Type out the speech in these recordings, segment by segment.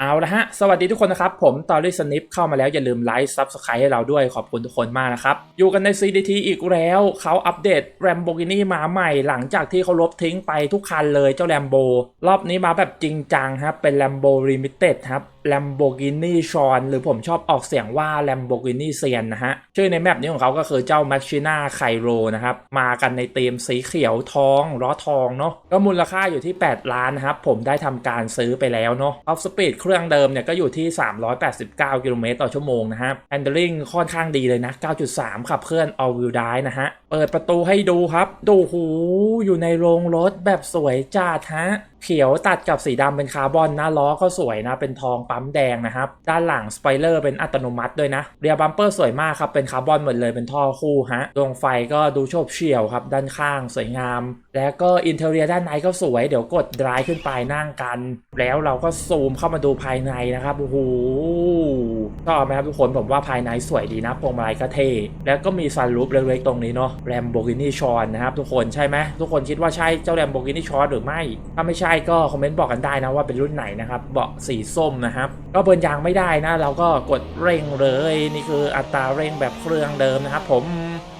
เอาละฮะ สวัสดีทุกคนนะครับ ผมตอรี่สนิปเข้ามาแล้วอย่าลืมไลค์ซับสไครต์ให้เราด้วยขอบคุณทุกคนมากนะครับ อยู่กันใน CDT อีกแล้วเขาอัปเดต Lamborghini มาใหม่หลังจากที่เขาลบทิ้งไปทุกคันเลยเจ้าแลมโบรอบนี้มาแบบจริงจังครับเป็น Lambo Limited ครับ Lamborghini s h o n หรือผมชอบออกเสียงว่า Lamborghini s i a n นะฮะ ชื่อในแมปนี้ของเขาก็คือเจ้า Machina Cairo นะครับ มากันในธีมสีเขียวทองล้อทองเนาะก็มูลค่าอยู่ที่ 8 ล้านนะครับ ผมได้ทำการซื้อไปแล้วเนาะ Top Speed เครื่องเดิมเนี่ยก็อยู่ที่ 389 กิโลเมตรต่อชั่วโมงนะครับ Handling ค่อนข้างดีเลยนะ 9.3 ขับเคลื่อน All Wheel Drive นะฮะ เปิดประตูให้ดูครับ ดูหูอยู่ในโรงรถแบบสวยจัดฮะเขียวตัดกับสีดำเป็นคาร์บอนนะล้อก็สวยนะ เป็นทองปั๊มแดงนะครับ ด้านหลังสไปเลอร์เป็นอัตโนมัติด้วยนะ เรียบัมเปอร์สวยมากครับ เป็นคาร์บอนหมดเลยเป็นท่อคู่ฮะดวงไฟก็ดูโฉบเฉี่ยวครับ ด้านข้างสวยงาม แล้วก็อินเทอร์เนียด้านในก็สวย เดี๋ยวกดดรายขึ้นไปนั่งกัน แล้วเราก็ซูมเข้ามาดูภายในนะครับโอ้โห ชอบไหมครับทุกคนผมว่าภายในสวยดีนะพวงมาลัยก็เท่แล้วก็มีซันรูปเล็กๆตรงนี้เนาะแรมโบกินี่ชอนนะครับทุกคนใช่ไหมทุกคนคิดว่าใช่เจ้าแรมโบกินี่ชอนหรือไม่ ถ้าไม่ใช่ก็คอมเมนต์บอกกันได้นะว่าเป็นรุ่นไหนนะครับเบาะสีส้มนะครับก็เบิร์นยางไม่ได้นะ เราก็กดเร่งเลยนี่คืออัตราเร่งแบบเครื่องเดิมนะครับผม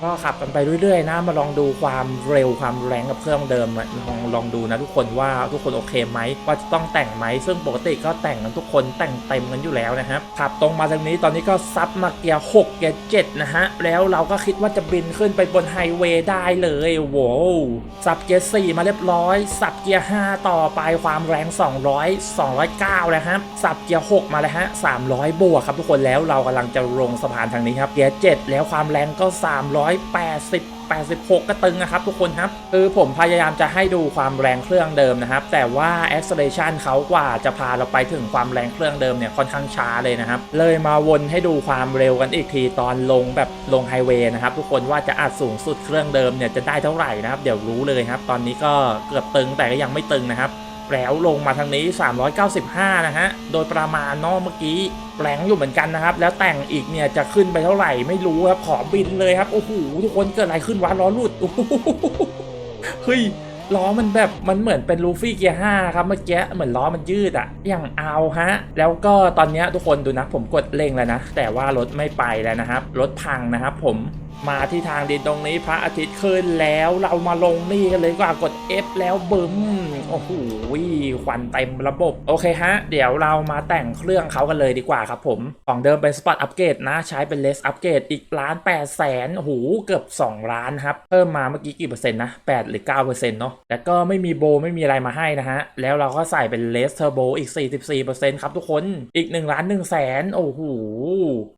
ก็ขับกันไปเรื่อยๆนะมาลองดูความเร็วความแรงกับเครื่องเดิมอะลองลองดูนะทุกคนว่าทุกคนโอเคไหมว่าจะต้องแต่งไหมซึ่งปกติก็แต่งกันทุกคนแต่งเต็มกันอยู่แล้วนะครับขับตรงมาทางนี้ตอนนี้ก็ซับมาเกียร์6เกียร์7นะฮะแล้วเราก็คิดว่าจะบินขึ้นไปบนไฮเวย์ได้เลยโว้วสับเกียร์4มาเรียบร้อยสับเกียร์5ต่อไปความแรง 200 209แล้วครับสับเกียร์6มาเลยฮะ300 บวกครับทุกคนแล้วเรากำลังจะลงสะพานทางนี้ครับเกียร์7แล้วความแรงก็380 86 ก็ตึงนะครับทุกคนครับ คือผมพยายามจะให้ดูความแรงเครื่องเดิมนะครับ แต่ว่า acceleration เขากว่าจะพาเราไปถึงความแรงเครื่องเดิมเนี่ยค่อนข้างช้าเลยนะครับ เลยมาวนให้ดูความเร็วกันอีกทีตอนลงแบบลงไฮเวย์นะครับ ทุกคนว่าจะอัดสูงสุดเครื่องเดิมเนี่ยจะได้เท่าไหร่นะครับ เดี๋ยวรู้เลยครับ ตอนนี้ก็เกือบตึงแต่ก็ยังไม่ตึงนะครับ แล้วลงมาทางนี้ 395 นะฮะ โดยประมาณนอกเมื่อกี้แรงอยู่เหมือนกันนะครับ แล้วแต่งอีกเนี่ยจะขึ้นไปเท่าไหร่ไม่รู้ครับ ขอบินเลยครับ โอ้โห ทุกคนเกิดอะไรขึ้นวะล้อหลุดโอ้โหเฮ้ยล้อมันแบบมันเหมือนเป็นลูฟี่เกียร์ห้าครับเมื่อกี้เหมือนล้อมันยืดอะอย่างเอาฮะ แล้วก็ตอนนี้ทุกคนดูนะ ผมกดเร่งแล้วนะ แต่ว่ารถไม่ไปแล้วนะครับ รถพังนะครับผม มาที่ทางดินตรงนี้พระอาทิตย์ขึ้นแล้วเรามาลงนี่กันเลยกว่ากด F แล้วบึ้มโอ้โหควันเต็มระบบ โอเคฮะ เดี๋ยวเรามาแต่งเครื่องเขากันเลยดีกว่าครับผม ของเดิมเป็นสปอตอัปเกรดนะ ใช้เป็นเลสอัปเกรดอีกล้าน8 0 0แสนโอ้โหเกือบ 2 ล้านครับ เพิ่มมาเมื่อกี้กี่เปอร์เซ็นต์นะ8หรือ9เปอร์เซ็นต์เนาะแล้วก็ไม่มีโบไม่มีอะไรมาให้นะฮะ แล้วเราก็ใส่เป็นเลสเทอร์โบอีก 44%ครับทุกคนอีก1ล้าน1แสนโอ้โห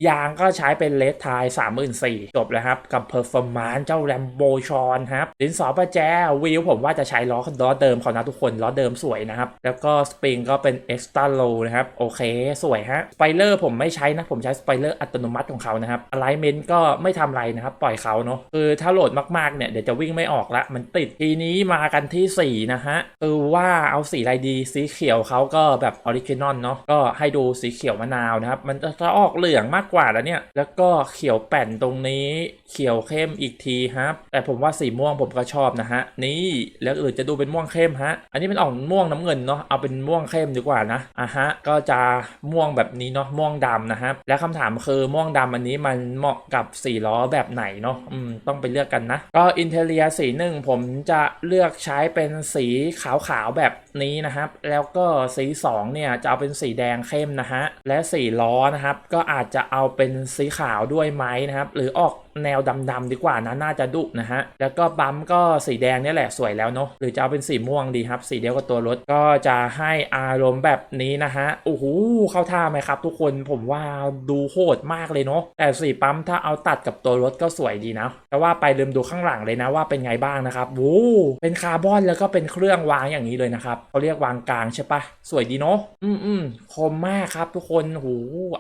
ยางก็ใช้เป็นเลสไทย34,000จบแล้วครับ กับเพอร์ฟอร์มานเจ้าแรมโบชอนครับดินสอประแจวิวผมว่าจะใช้ล้อล้อเดิมเขานะทุกคนล้อเดิมสวยนะครับ แล้วก็สปริงก็เป็นเอ็กซ์ตร้าโลนะครับ โอเค สวยฮะสไปเลอร์ผมไม่ใช้นะ ผมใช้สไปเลอร์อัตโนมัติของเขานะครับอะไลเมนต์ก็ไม่ทำอะไรนะครับ ปล่อยเขาเนาะคือถ้าโหลดมากๆเนี่ยเดี๋ยวจะวิ่งไม่ออกละมันติดทีนี้มากันที่4นะฮะคือว่าเอาสีอะไรดีสีเขียวเขาก็แบบออริจินอลเนาะก็ให้ดูสีเขียวมะนาวนะครับ มันจะออกเหลืองมากกว่าแล้วเนี่ย แล้วก็เขียวแป่นตรงนี้ เขียวเข้มอีกทีครับแต่ผมว่าสีม่วงผมก็ชอบนะฮะนี่แล้วหรือจะดูเป็นม่วงเข้มฮะอันนี้เป็นออกม่วงน้ำเงินเนาะเอาเป็นม่วงเข้มดีกว่านะอะฮะก็จะม่วงแบบนี้เนาะม่วงดำนะครับแล้วคำถามคือม่วงดำอันนี้มันเหมาะกับสีล้อแบบไหนเนาะอืมต้องไปเลือกกันนะ ก็อินเทเลียสีหนึ่งผมจะเลือกใช้เป็นสีขาวๆแบบนี้นะครับ แล้วก็สี2เนี่ยจะเอาเป็นสีแดงเข้มนะฮะและสีล้อนะครับ ก็อาจจะเอาเป็นสีขาวด้วยไหมนะครับ หรือออกแนวดำๆดีกว่านะน่าจะดุนะฮะแล้วก็บัมก็สีแดงนี่แหละสวยแล้วเนาะหรือจะเอาเป็นสีม่วงดีครับสีเดียวกับตัวรถก็จะให้อารมณ์แบบนี้นะฮะโอ้โหเข้าท่าไหมครับ ทุกคนผมว่าดูโหดมากเลยเนาะแต่สีปั๊มถ้าเอาตัดกับตัวรถก็สวยดีนะแต่ว่าไปลืมดูข้างหลังเลยนะว่าเป็นไงบ้างนะครับโอ้เป็นคาร์บอนแล้วก็เป็นเครื่องวางอย่างนี้เลยนะครับเขาเรียกวางกลางใช่ปะสวยดีเนาะอืมอืมคมมากครับ ทุกคนโอ้โห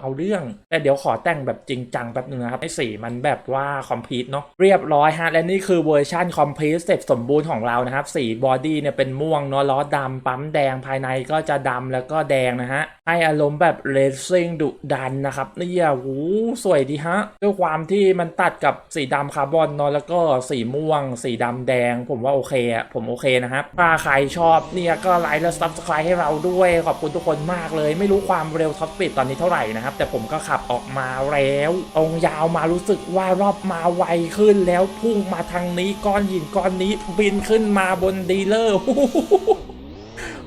เอาเรื่อง แต่เดี๋ยวขอแต่งแบบจริงจังแป๊บนึงนะครับให้สีมันแบบว่าว่าคอมพลีทเนาะเรียบร้อยฮะ และนี่คือเวอร์ชันคอมพลีทเสร็จสมบูรณ์ของเรานะครับ สีบอดี้เนี่ยเป็นม่วงเนาะล้อดำปั๊มแดงภายในก็จะดำแล้วก็แดงนะฮะ ให้อารมณ์แบบเรซซิ่งดุดันนะครับเนี่ยโอ้สวยดีฮะ ด้วยความที่มันตัดกับสีดำคาร์บอนเนาะแล้วก็สีม่วง สีดำแดง ผมว่าโอเคอะผมโอเคนะครับถ้าใครชอบเนี่ยก็ไลค์และซับสไครต์ให้เราด้วยขอบคุณทุกคนมากเลย ไม่รู้ความเร็วท็อปสปีดตอนนี้เท่าไหร่นะครับแต่ผมก็ขับออกมาแล้วตรงยาวมารู้สึกว่ารอบมาไวขึ้นแล้วพุ่งมาทางนี้ก้อนหินก้อนนี้บินขึ้นมาบนดีลเลอร์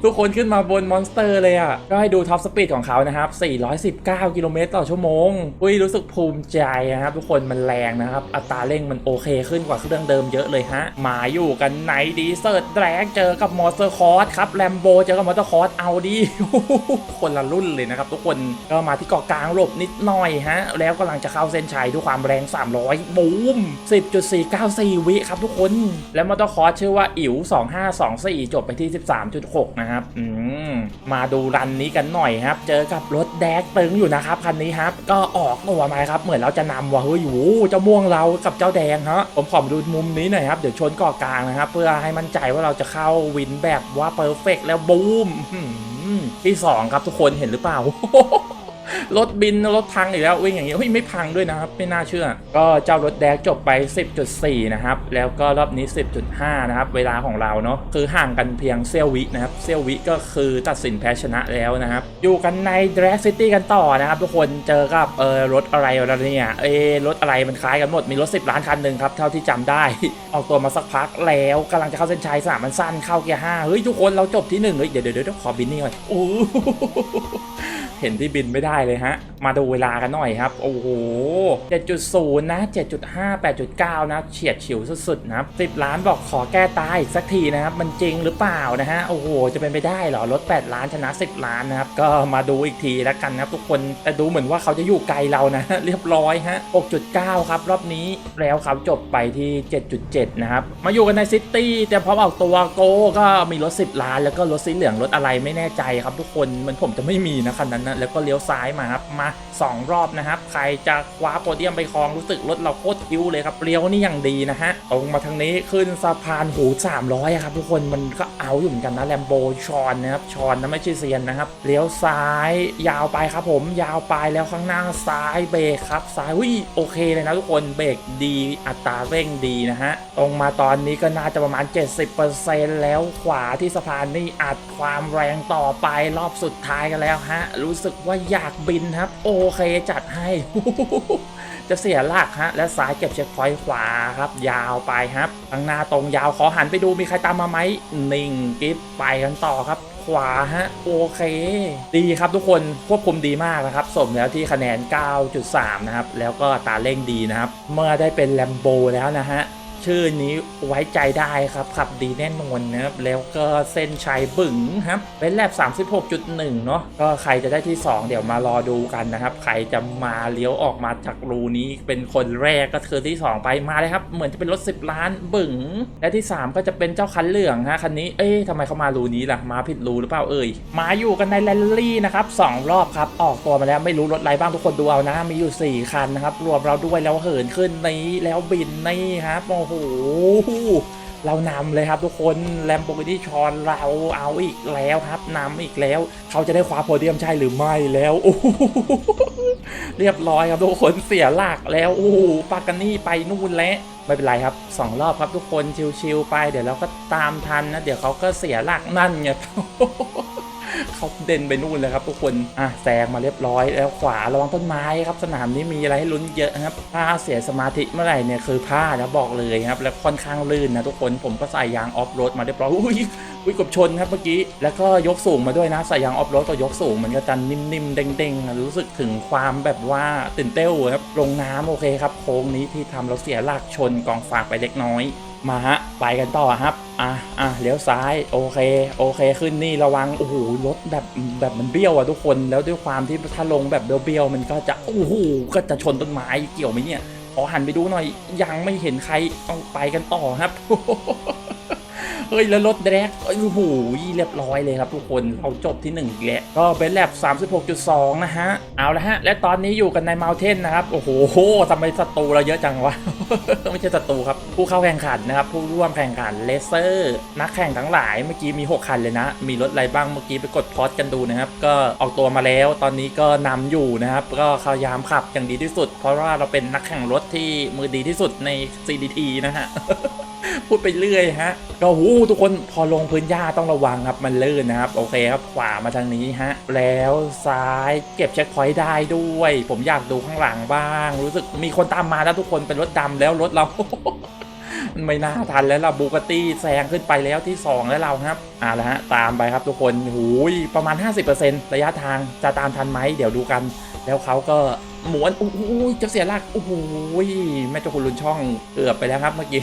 ทุกคนขึ้นมาบนมอนสเตอร์เลยอะ ก็ให้ดูท็อปสปีดของเขานะครับ 419 กิโลเมตรต่อชั่วโมง อุ้ยรู้สึกภูมิใจนะครับ ทุกคนมันแรงนะครับ อัตราเร่งมันโอเคขึ้นกว่าเครื่องเดิมเยอะเลยฮะ มาอยู่กันไหนดีเซิร์ตแดกเจอกับมอเตอร์คอร์สครับแลมโบเจอกับมอเตอร์คอร์สเอาดิคนละรุ่นเลยนะครับทุกคนก็มาที่เกาะกลางหลบนิดหน่อยฮะ แล้วกำลังจะเข้าเส้นชัยด้วยความแรง 300 บูม 10.494 วิครับทุกคน แล้วมอเตอร์คอร์สชื่อว่าอิ๋ว2524 จบไปที่ 13.6 นะครับอืมมาดูรันนี้กันหน่อยครับ เจอกับรถแดกตึงอยู่นะครับคันนี้ครับ ก็ออกตัวมาครับ เหมือนเราจะนำว่ะเฮ้ยโอ้เจ้าม่วงเรากับเจ้าแดงฮะผมขอมาดูมุมนี้หน่อยครับ เดี๋ยวชนก่อกลางนะครับ เพื่อให้มั่นใจว่าเราจะเข้าวินแบบว่าเพอร์เฟกแล้วบูมอืมที่สองครับทุกคนเห็นหรือเปล่า รถบินรถพังอีกแล้ววิ่งอย่างเงี้ยเฮ้ยไม่พังด้วยนะครับ ไม่น่าเชื่อ ก็เจ้ารถแดกจบไป 10.4 นะครับ แล้วก็รอบนี้ 10.5 นะครับ เวลาของเราเนาะคือห่างกันเพียงเซียววินะครับเซียววิก็คือตัดสินแพ้ชนะแล้วนะครับ อยู่กันใน Drag City กันต่อนะครับ ทุกคนเจอกับเออรถอะไรวะเนี่ยเอยรถอะไรมันคล้ายกันหมดมีรถ 10 ล้านคันหนึ่งครับเท่าที่จำได้ ออกตัวมาสักพักแล้วกำลังจะเข้าเส้นชัยสนามมันสั้นเข้าเกียร์ห้าเฮ้ยทุกคนเราจบที่หนึ่งเฮ้ยเดี๋ยวเดี๋ยวเดี๋ยวขอบินนี่หน่อยโอ้เห็นที่บินไม่ได้ได้เลยฮะ มาดูเวลากันหน่อยครับ โอ้โห 7.0 นะ 7.5 8.9 นะ เฉียดฉิวสุดๆนะครับ 10 ล้านบอกขอแก้ตายสักทีนะครับ มันจริงหรือเปล่านะฮะ โอ้โห จะเป็นไปได้เหรอรถ8ล้านชนะ 10 ล้านนะครับ ก็มาดูอีกทีแล้วกันนะครับทุกคน แต่ดูเหมือนว่าเขาจะอยู่ไกลเรานะ เรียบร้อยฮะ 6.9 ครับ รอบนี้ แล้วเขาจบไปที่ 7.7 นะครับ มาอยู่กันในซิตี้แต่พอออกตัวโกก็มีรถ 10 ล้าน แล้วก็รถสีเหลืองรถอะไรไม่แน่ใจครับทุกคน มันผมจะไม่มีนะคันนั้นนะ แล้วก็เลี้ยวซ้ายมาครับมา 2 รอบนะครับ ใครจะคว้าโพเดียมไปครองรู้สึกรถเราโคตรคิ้วเลยครับเลี้ยวนี่อย่างดีนะฮะตรงมาทางนี้ขึ้นสะพานหู300อะครับทุกคนมันก็เอาอยู่เหมือนกันนะแลมโบชอนนะครับชอนนะไม่ใช่เซียนนะครับเลี้ยวซ้ายยาวไปครับผมยาวไปแล้วข้างหน้าซ้ายเบรกครับซ้ายวิโอเคเลยนะทุกคนเบรกดีอัตราเร่งดีนะฮะตรงมาตอนนี้ก็น่าจะประมาณ 70%แล้วขวาที่สะพานนี่อัดความแรงต่อไปรอบสุดท้ายกันแล้วฮะรู้สึกว่าอยากบินครับ โอเคจัดให้ จะเสียหลักฮะ และซ้ายเก็บเช็คพอยต์ขวาครับ ยาวไปครับข้างหน้าตรงยาวขอหันไปดูมีใครตามมาไหมนิ่งกิฟไปกันต่อครับ ขวาฮะ โอเค ดีครับทุกคนควบคุมดีมากนะครับ สมแล้วที่คะแนน 9.3 นะครับ แล้วก็ตาเร่งดีนะครับ เมื่อได้เป็นแลมโบแล้วนะฮะ ชื่อนี้ไว้ใจได้ครับ ขับดีแน่นอนนะครับแล้วก็เส้นชัยบึ๋งครับ เป็นแลบ36.1 เนาะก็ใครจะได้ที่ 2 เดี๋ยวมารอดูกันนะครับ ใครจะมาเลี้ยวออกมาจากรูนี้เป็นคนแรกก็คือที่ 2 ไปมาเลยครับ เหมือนจะเป็นรถ 10 ล้านบึ๋งและที่ 3 ก็จะเป็นเจ้าคันเหลืองฮะคันนี้เอ๊ะทำไมเขามารูนี้ล่ะมาผิดรูหรือเปล่าเอ่ยมาอยู่กันในแรลลี่นะครับสองรอบครับออกตัวมาแล้วไม่รู้รถอะไรบ้างทุกคนดูเอานะ มีอยู่ 4 คันนะครับรวมเราด้วยแล้วเหินขึ้นนี้แล้วบินนี่ครับโอ้โหเรานำเลยครับทุกคนแลมโบกินี่ชอนเราเอาอีกแล้วครับนำอีกแล้ว เขาจะได้คว้าโพเดียมใช่หรือไม่แล้วโอ้เรียบร้อยครับทุกคนเสียหลักแล้วโอ้โหปากานี่ไปนู่นแล้วไม่เป็นไรครับสองรอบครับทุกคนชิวๆไป เดี๋ยวเราก็ตามทันนะ เดี๋ยวเขาก็เสียหลักนั่นไง เขาเด่นไปนู่นเลยครับทุกคนอะแซงมาเรียบร้อยแล้วขวาระวังต้นไม้ครับ สนามนี้มีอะไรให้ลุ้นเยอะครับถ้าเสียสมาธิเมื่อไหร่เนี่ยคือพลาดนะบอกเลยครับ แล้วค่อนข้างลื่นนะทุกคนผมก็ใส่ยางออฟโรดมาเรียบร้อยอุ้ยอุ้ยกบชนครับเมื่อกี้แล้วก็ยกสูงมาด้วยนะใส่ยางออฟโรดก็ยกสูงมันก็จะนิ่มๆเด้งๆอะรู้สึกถึงความแบบว่าตื่นเต้นครับลงน้ำโอเคครับโค้งนี้ที่ทำเราเสียหลักชนกองฝากไปเล็กน้อย มาฮะ ไปกันต่อครับ อะอะเลี้ยวซ้าย โอเค โอเค ขึ้นนี่ระวัง โอ้โห รถแบบ แบบมันเบี้ยวอะทุกคน แล้วด้วยความที่ถ้าลงแบบเบี้ยวๆ มันก็จะ โอ้โห ก็จะชนต้นไม้เกี่ยวไหมเนี่ย ขอหันไปดูหน่อย ยังไม่เห็นใครต้องไปกันต่อครับ เฮ้ยแล้วรถแดกเอ้ยโอ้โหเรียบร้อยเลยครับทุกคนเราจบที่1อีกแล้วก็เป็นแลบ36.2 นะฮะ เอาละฮะ และตอนนี้อยู่กันในเมลเทนนะครับ โอ้โหทำไมศัตรูเราเยอะจังวะ ไม่ใช่ศัตรูครับ ผู้เข้าแข่งขันนะครับ ผู้ร่วมแข่งขันเลเซอร์ นักแข่งทั้งหลายเมื่อกี้มี 6 คันเลยนะ มีรถอะไรบ้างเมื่อกี้ไปกดพอดกันดูนะครับ ก็ออกตัวมาแล้ว ตอนนี้ก็นำอยู่นะครับ ก็พยายามขับอย่างดีที่สุด เพราะว่าเราเป็นนักแข่งรถที่มือดีที่สุดใน CDT นะฮะ พูดไปเรื่อยฮะก็หูทุกคนพอลงพื้นหญ้าต้องระวังครับมันลื่นนะครับ โอเคครับขวามาทางนี้ฮะ แล้วซ้ายเก็บเช็คพอยต์ได้ด้วย ผมอยากดูข้างหลังบ้าง รู้สึกมีคนตามมาแล้วทุกคนเป็นรถดำแล้วรถเราไม่น่าทันแล้วล่ะบูกตี้แซงขึ้นไปแล้วที่ 2 แล้วเราครับอ่าแล้วฮะตามไปครับทุกคนหูยประมาณ 50%ระยะทางจะตามทันไหมเดี๋ยวดูกัน แล้วเขาก็ หมวนโอ้โหจะเสียหลักโอ้โหแม่เจ้าคุณลุนช่องเกือบไปแล้วครับเมื่อกี้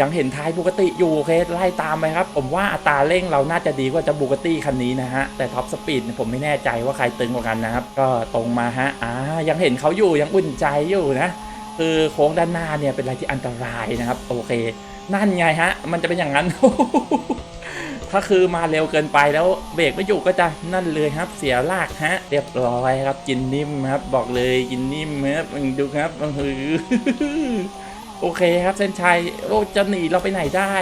ยังเห็นท้ายบูกติอยู่โอเคไล่ตามไปครับ ผมว่าอัตราเร่งเราน่าจะดีกว่าจะบูกติคันนี้นะฮะ แต่ท็อปสปีดผมไม่แน่ใจว่าใครตึงกว่ากันนะครับ ก็ตรงมาฮะอ่ายังเห็นเขาอยู่ยังอุ่นใจอยู่นะคือโค้งด้านหน้าเนี่ยเป็นอะไรที่อันตรายนะครับ โอเค นั่นไงฮะ มันจะเป็นอย่างนั้น ถ้าคือมาเร็วเกินไปแล้วเบรกไม่อยู่ก็จะนั่นเลยครับเสียลากฮะ เรียบร้อยครับกินนิ่มครับ บอกเลยกินนิ่มครับดูครับอือ โอเคครับเส้นชัยโอ้จะหนีเราไปไหนได้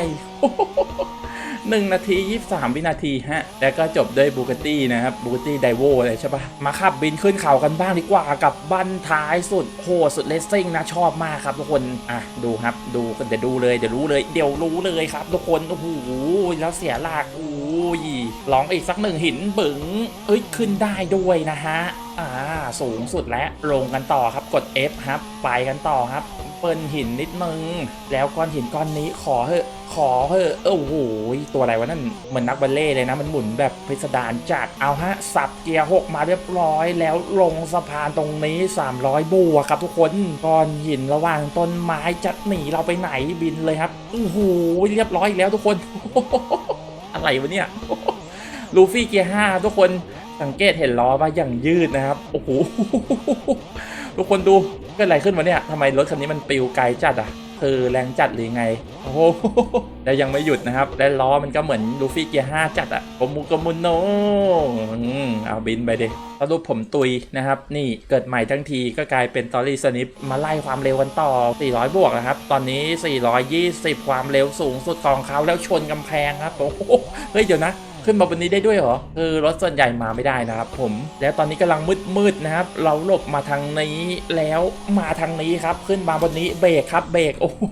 หนึ่งนาทียี่สามวินาทีฮะ แล้วก็จบด้วยบูกตี้นะครับบูกตี้ไดโวเลยใช่ปะมาขับบินขึ้นเขากันบ้างดีกว่ากับบันท้ายสุดโหสุดเลสซิ่งนะชอบมากครับทุกคน อะ ดูครับ ดูเดี๋ยวดูเลยเดี๋ยวรู้เลยเดี๋ยวรู้เลยครับ ทุกคน โอ้โห แล้วเสียหลักโอ้ยลองอีกสักหนึ่งหินบึ๋งเอ้ย ขึ้นได้ด้วยนะฮะ อ่า สูงสุดแล้วลงกันต่อครับกด F ครับ ไปกันต่อครับ เปิลหินนิดนึง แล้วก้อนหินก้อนนี้ขอเถอะขอเถอะโอ้โหตัวอะไรวะนั่นเหมือนนักบัลเล่เลยนะ มันหมุนแบบพิสดารจัดเอาฮะ สับเกียร์6มาเรียบร้อย แล้วลงสะพานตรงนี้ 300บัวกครับทุกคนก้อนหินระหว่างต้นไม้จะหนีเราไปไหนบินเลยครับโอ้โหเรียบร้อยแล้วทุกคน อะไรวะเนี่ยลูฟี่เกียร์5ทุกคนสังเกตเห็นล้อว่าอย่างยืดนะครับ โอ้โห ทุกคนดู เกิดอะไรขึ้นวะเนี่ยทำไมรถคันนี้มันปลิวไกลจัดอะคือแรงจัดหรือไง โอ้โหแล้วยังไม่หยุดนะครับ และล้อมันก็เหมือนลูฟี่เกียร์5จัดอะโกมุกมุนโนอืมเอาบินไปดิสรุปผมตุยนะครับ นี่เกิดใหม่ทั้งทีก็กลายเป็นตอรี่สนิปมาไล่ความเร็วกันต่อ 400 บวกนะครับ ตอนนี้ 420 ความเร็วสูงสุดของเขาแล้วชนกำแพงครับโอ้โหเฮ้ย เดี๋ยวนะ ขึ้นมาบนนี้ได้ด้วยเหรอคือรถส่วนใหญ่มาไม่ได้นะครับผมแล้วตอนนี้กำลังมืดๆนะครับ เราหลบมาทางนี้แล้วมาทางนี้ครับ ขึ้นมาบนนี้เบรกครับเบรกโอ้โห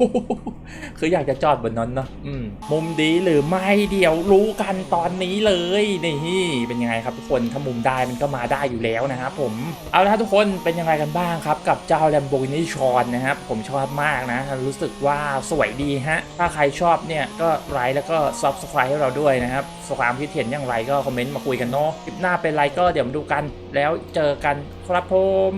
คืออยากจะจอดบนนั้นเนาะอืมมุมดีหรือไม่เดี๋ยวรู้กันตอนนี้เลยนี่เป็นยังไงครับทุกคนถ้ามุมได้มันก็มาได้อยู่แล้วนะครับผมเอาละทุกคนเป็นยังไงกันบ้างครับ กับเจ้า Lamborghini c h o n นะครับผมชอบมากนะ รู้สึกว่าสวยดีฮะถ้าใครชอบเนี่ยก็ไลค์แล้วก็ Subscribe ให้เราด้วยนะครับความคิดเห็นอย่างไรก็คอมเมนต์มาคุยกันเนาะคลิปหน้าเป็นไรก็เดี๋ยวมาดูกัน แล้วเจอกันครับผม